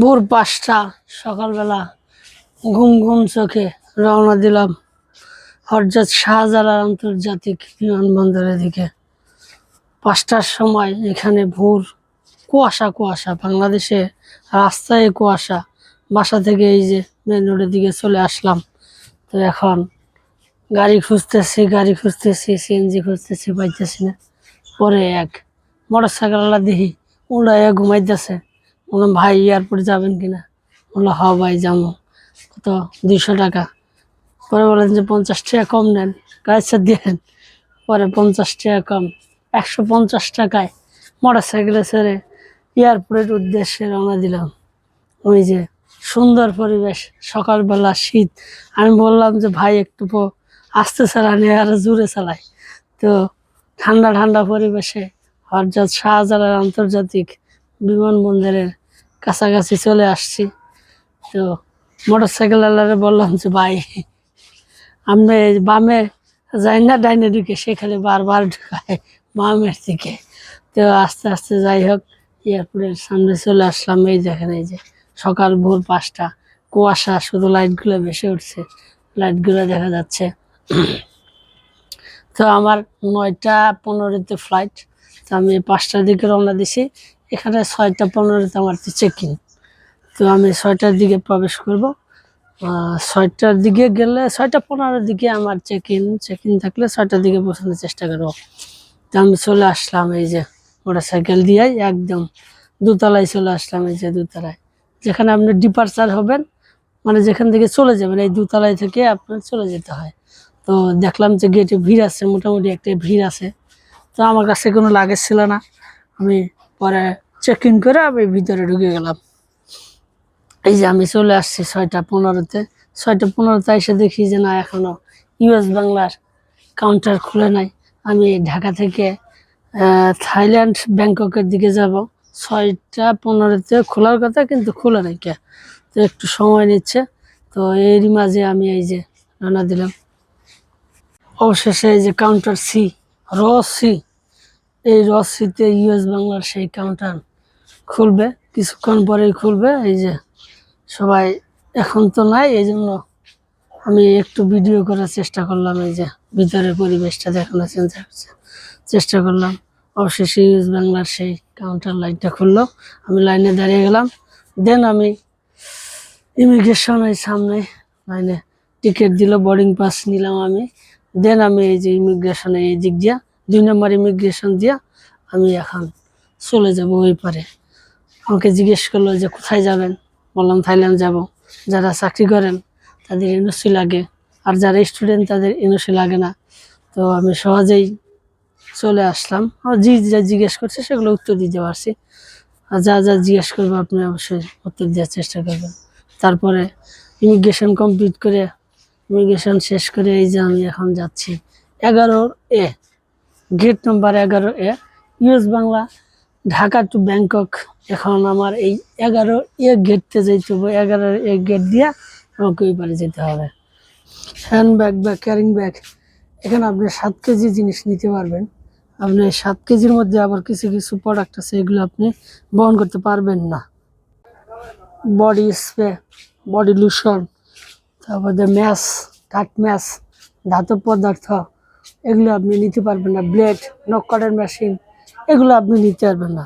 ভোর পাঁচটা সকালবেলা ঘুম ঘুম চোখে রওনা দিলাম হরজত শাহজালাল আন্তর্জাতিক বিমানবন্দরের দিকে। পাঁচটার সময় এখানে ভোর কুয়াশা কুয়াশা, বাংলাদেশে রাস্তায় কুয়াশা। বাসা থেকে এই যে মেন রোডের দিকে চলে আসলাম। তো এখন গাড়ি খুঁজতেছি গাড়ি খুঁজতেছি সিএনজি খুঁজতেছি, পাইতেছি না। পরে এক মোটর সাইকেলওয়ালা দেখি, উড়াইয়া ঘুমাইতেছে। বললাম, ভাই এয়ারপোর্ট যাবেন কিনা বলল হ ভাই, যাব। কত? দুইশো টাকা। পরে বলেন যে, পঞ্চাশ টাকা কম নেন। গাড়ি দিয়েন পরে, পঞ্চাশ টাকা কম। একশো পঞ্চাশ টাকায় মোটর সাইকেলে ছেড়ে এয়ারপোর্টের উদ্দেশ্যে রওনা দিলাম। ওই যে সুন্দর পরিবেশ, সকালবেলা শীত। আমি বললাম যে, ভাই, একটু আস্তে চালানি আর জোরে চালাই। তো ঠান্ডা ঠান্ডা পরিবেশে হরজত শাহজালাল আন্তর্জাতিক বিমানবন্দরের কাছাকাছি চলে আসছি। তো মোটর সাইকেল আলারে বললাম যে, ভাই আমি বামে যাই না, ডাইনে দিকে সেখানে বারবার ঢুকায় বামের দিকে। তো আস্তে আস্তে যাই হোক, এয়ারপোর্টের সামনে চলে আসলাম। এই দেখেন, এই যে সকাল ভোর পাঁচটা, কুয়াশা, শুধু লাইটগুলো ভেসে উঠছে, লাইটগুলো দেখা যাচ্ছে। তো আমার নয়টা পনেরোতে ফ্লাইট, তো আমি পাঁচটার দিকে রওনা দিছি। এখানে ছয়টা পনেরোতে আমার চেক তো আমি ছয়টার দিকে প্রবেশ করব। ছয়টার দিকে গেলে, ছয়টা পনেরোর দিকে আমার চেক ইন চেক ইন থাকলে ছয়টার দিকে পৌঁছানোর চেষ্টা করব। তো আমি চলে আসলাম এই যে মোটর সাইকেল দিয়েই, একদম দোতলায় চলে আসলাম এই যে দোতলায়। যেখানে আপনি ডিপার্চার হবেন মানে যেখান থেকে চলে যাবেন, এই দোতলায় থেকে আপনার চলে যেতে হয়। তো দেখলাম যে গেটে ভিড় আছে, মোটামুটি একটা ভিড় আছে। তো আমার কাছে কোনো লাগেজ ছিল না। আমি পরে চেক ইন করে আমি ভিতরে ঢুকে গেলাম। এই যে আমি চলে আসছি ছয়টা পনেরোতে। ছয়টা পনেরোতে এসে দেখি যে না, এখনও ইউএস বাংলার কাউন্টার খুলে নাই। আমি ঢাকা থেকে থাইল্যান্ড ব্যাংককের দিকে যাব। ছয়টা পনেরোতে খোলার কথা কিন্তু খোলা নাই কে। তো একটু সময় নিচ্ছে। তো এরই মাঝে আমি এই যে রান্না দিলাম। অবশেষে এই যে কাউন্টার সি র সি এই র সিতে ইউএস বাংলার সেই কাউন্টার খুলবে। কিছুক্ষণ পরেই খুলবে। এই যে সবাই এখন তো নাই এই জন্য আমি একটু ভিডিও করার চেষ্টা করলাম। এই যে ভিতরের পরিবেশটা দেখানোর চিন্তা করছে। চেষ্টা করলাম। অবশেষে ইউএস বাংলার সেই কাউন্টার লাইনটা খুললো। আমি লাইনে দাঁড়িয়ে গেলাম। দেন আমি ইমিগ্রেশনের সামনে লাইনে টিকিট দিল বোর্ডিং পাস নিলাম আমি। দেন আমি এই যে ইমিগ্রেশনে এই দিক দিয়া দুই নম্বর ইমিগ্রেশন দিয়া আমি এখন চলে যাব ওই পারে। আমাকে জিজ্ঞেস করল যে, কোথায় যাবেন? বললাম, থাইল্যান্ড যাব। যারা চাকরি করেন, তাদের এনওসি লাগে। আর যারা স্টুডেন্ট তাদের এনওসি লাগে না। তো আমি সহজেই চলে আসলাম। জি যা জিজ্ঞেস করছে, সেগুলো উত্তর দিতে পারছি। আর যা যা জিজ্ঞেস করব, আপনি অবশ্যই উত্তর দেওয়ার চেষ্টা করবেন। তারপরে ইমিগ্রেশন কমপ্লিট করে ইমিগ্রেশন শেষ করে এই যে আমি এখন যাচ্ছি। এগারো এ। গেট নম্বর এগারো A US Bangla Dhaka to Bangkok এখন আমার এই এগারো এ গেটতে যেতে হবে এগারো এ গেট দিয়ে আমাকে ওই পারে যেতে হবে। হ্যান্ড ব্যাগ বা ক্যারিং ব্যাগ এখানে আপনি সাত কেজি জিনিস নিতে পারবেন। আপনি সাত কেজির মধ্যে আবার কিছু কিছু প্রোডাক্ট আছে, এগুলো আপনি বহন করতে পারবেন না। বডি স্প্রে বডি লোশন তারপরে ম্যাশ কাঠ ম্যাশ ধাতব পদার্থ। এগুলো আপনি নিতে পারবেন না। ব্লেড নখ কাটার মেশিন এগুলো আপনি নিতে পারবেন না।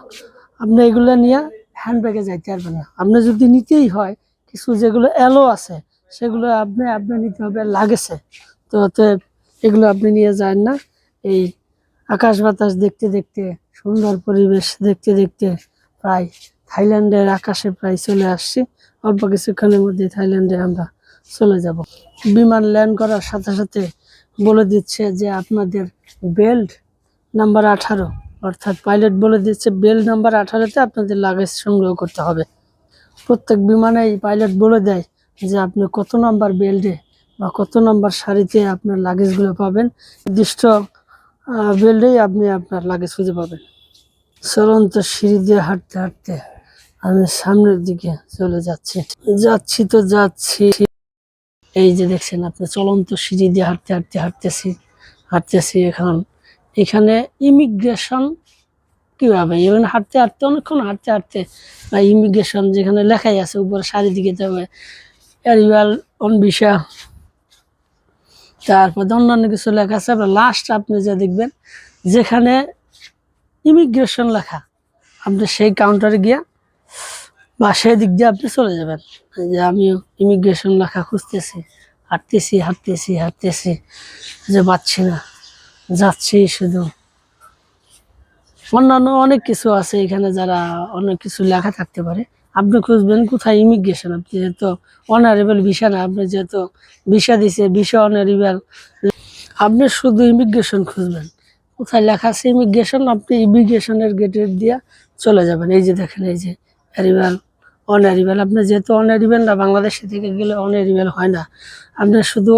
আপনি এগুলো নিয়ে হ্যান্ডব্যাগে যাইতে পারবেন না। আপনি যদি নিতেই হয়, কিছু যেগুলো এলো আছে, সেগুলো আপনি আপনি নিতে হবে লাগেছে। তো অতএব এগুলো আপনি নিয়ে যান না। এই আকাশ বাতাস দেখতে দেখতে, সুন্দর পরিবেশ দেখতে দেখতে প্রায় থাইল্যান্ডের আকাশে প্রায় চলে আসছি। অল্প কিছুক্ষণের মধ্যে থাইল্যান্ডে আমরা চলে যাব। বিমান ল্যান্ড করার সাথে সাথে বলে দিচ্ছে যে আপনাদের বেল্ট নাম্বার আঠারো, অর্থাৎ পাইলট বলে দিচ্ছে বেল্ট নাম্বার আঠারোতে আপনাদের লাগেজ সংগ্রহ করতে হবে। প্রত্যেক বিমানেই পাইলট বলে দেয় যে আপনি কত নাম্বার বেল্টে বা কত নাম্বার শাড়িতে আপনার লাগেজগুলো পাবেন। নির্দিষ্ট বেল্টেই আপনি আপনার লাগেজ খুঁজে পাবেন। চলন্ত সিঁড়ি দিয়ে হাঁটতে হাঁটতে আমি সামনের দিকে চলে যাচ্ছি। যাচ্ছি তো যাচ্ছি। এই যে দেখছেন আপনি চলন্ত সিঁড়ি দিয়ে হাঁটতে হাঁটতে, হাঁটতেছি হাঁটতেছি এখন। এখানে ইমিগ্রেশন কীভাবে? এখানে হাঁটতে হাঁটতে, অনেকক্ষণ হাঁটতে হাঁটতে, বা ইমিগ্রেশন যেখানে লেখাই আছে উপরে চারিদিকে যাবে অ্যারিয়াল অন ভিসা তারপর অন্যান্য কিছু লেখা আছে আপনার লাস্ট আপনি যা দেখবেন, যেখানে ইমিগ্রেশন লেখা, আপনি সেই কাউন্টারে গিয়া বা সেই দিক দিয়ে আপনি চলে যাবেন। যে আমিও ইমিগ্রেশন লেখা খুঁজতেছি, হাঁটতেছি হাঁটতেছি হাঁটতেছি, যে পাচ্ছি না, যাচ্ছি শুধু। অন্যান্য অনেক কিছু আছে এখানে যারা অনেক কিছু লেখা থাকতে পারে। আপনি খুঁজবেন কোথায় ইমিগ্রেশন আপনি যেহেতু অনারেবল ভিসা না, আপনি যেহেতু ভিসা দিছে ভিসা অনারেবল আপনি শুধু ইমিগ্রেশন খুঁজবেন। কোথায় লেখা আছে ইমিগ্রেশন আপনি ইমিগ্রেশনের গেটের দিয়ে চলে যাবেন। এই যে দেখেন, এই যে অ্যারিভাল অনারিভেল আপনি যেহেতু অনারিভেল না, বাংলাদেশে থেকে গেলে অনারিভেল হয় না। আপনি শুধু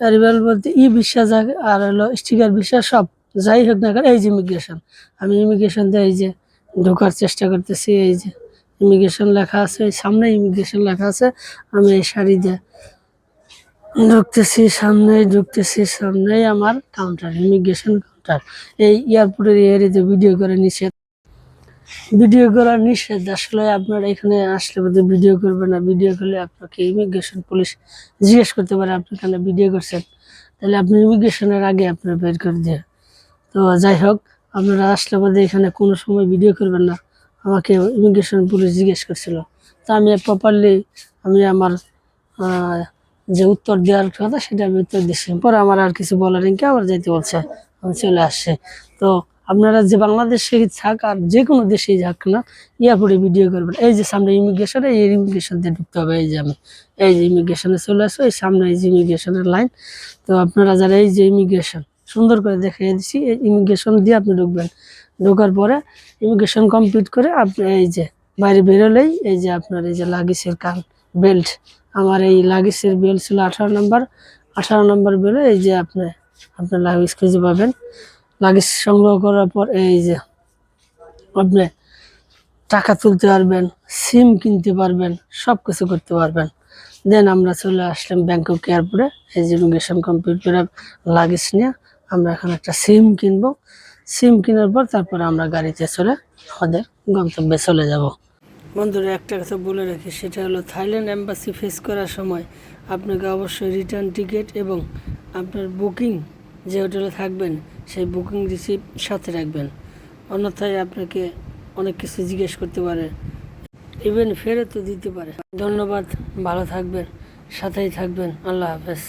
অ্যারিভেল বলতে ই বিশ্বাস আর হলো স্টিকার বিশ্বাস সব, যাই হোক না কেন, এই যে ইমিগ্রেশন আমি ইমিগ্রেশন দিয়ে এই যে ঢোকার চেষ্টা করতেছি, এই যে ইমিগ্রেশন লেখা আছে, এই সামনে ইমিগ্রেশন লেখা আছে, আমি এই শাড়ি দিয়ে ঢুকতেছি সামনেই ঢুকতেছি, সামনেই আমার কাউন্টার ইমিগ্রেশন কাউন্টার এই এয়ারপোর্টের এরিয়াতে ভিডিও করে নিষেধ। ভিডিও করার নিষেধ। আসলে আপনারা এখানে আসলে বোধহয় ভিডিও করবেন না। ভিডিও করলে আপনাকে ইমিগ্রেশন পুলিশ জিজ্ঞেস করতে পারে আপনি এখানে ভিডিও করছেন। তাহলে আপনি ইমিগ্রেশনের আগে আপনার বের করে দিয়ে তো যাই হোক, আপনারা আসলে বোধহয় এখানে কোনো সময় ভিডিও করবেন না। আমাকে ইমিগ্রেশন পুলিশ জিজ্ঞেস করছিল। তো আমি প্রপারলি আমি আমার যে উত্তর দেওয়ার কথা সেটা আমি উত্তর দিচ্ছি পরে আমার আর কিছু বলার নেই আবার যেতে বলছে। আমি চলে আসছে। তো আপনারা যে বাংলাদেশে থাক আর যে কোনো দেশেই থাক না এয়ারপোর্টে ভিডিও করবেন। এই যে সামনে ইমিগ্রেশন এই ইমিগ্রেশন দিয়ে ঢুকতে হবে। এই যে আমি, এই যে ইমিগ্রেশনে চলে আসো, এই সামনে এই যে ইমিগ্রেশনের লাইন তো আপনারা যারা এই যে ইমিগ্রেশন সুন্দর করে দেখিয়ে দিচ্ছি এই ইমিগ্রেশন দিয়ে আপনি ঢুকবেন। ঢোকার পরে ইমিগ্রেশন কমপ্লিট করে আপনি এই যে বাইরে বেরোলেই এই যে আপনার এই যে লাগেজের কান বেল্ট আমার এই লাগেজের বেল্ট ছিল আঠারো নম্বর আঠারো নম্বর বেরো এই যে আপনি, আপনার লাগেজ খুঁজে পাবেন। লাগেজ সংগ্রহ করার পর এই যে আপনি টাকা তুলতে পারবেন সিম কিনতে পারবেন সব কিছু করতে পারবেন। দেন আমরা চলে আসলাম ব্যাংকক এয়ারপোর্টে এই যে ইমিগ্রেশন কমপ্লিট করে লাগেজ নিয়ে আমরা এখন একটা সিম কিনবো। সিম কেনার পর তারপরে আমরা গাড়িতে চলে আমাদের গন্তব্যে চলে যাব। বন্ধুরা, একটা কথা বলে রাখি, সেটা হলো থাইল্যান্ড এম্বাসি ফেস করার সময় আপনাকে অবশ্যই রিটার্ন টিকিট এবং আপনার বুকিং যে হোটেলে থাকবেন, সেই বুকিং রিসিপ্ট সাথে রাখবেন। অন্যথায় আপনাকে অনেক কিছু জিজ্ঞেস করতে পারে। ইভেন ফেরতও দিতে পারে। ধন্যবাদ, ভালো থাকবেন, সাথেই থাকবেন। আল্লাহ হাফেজ।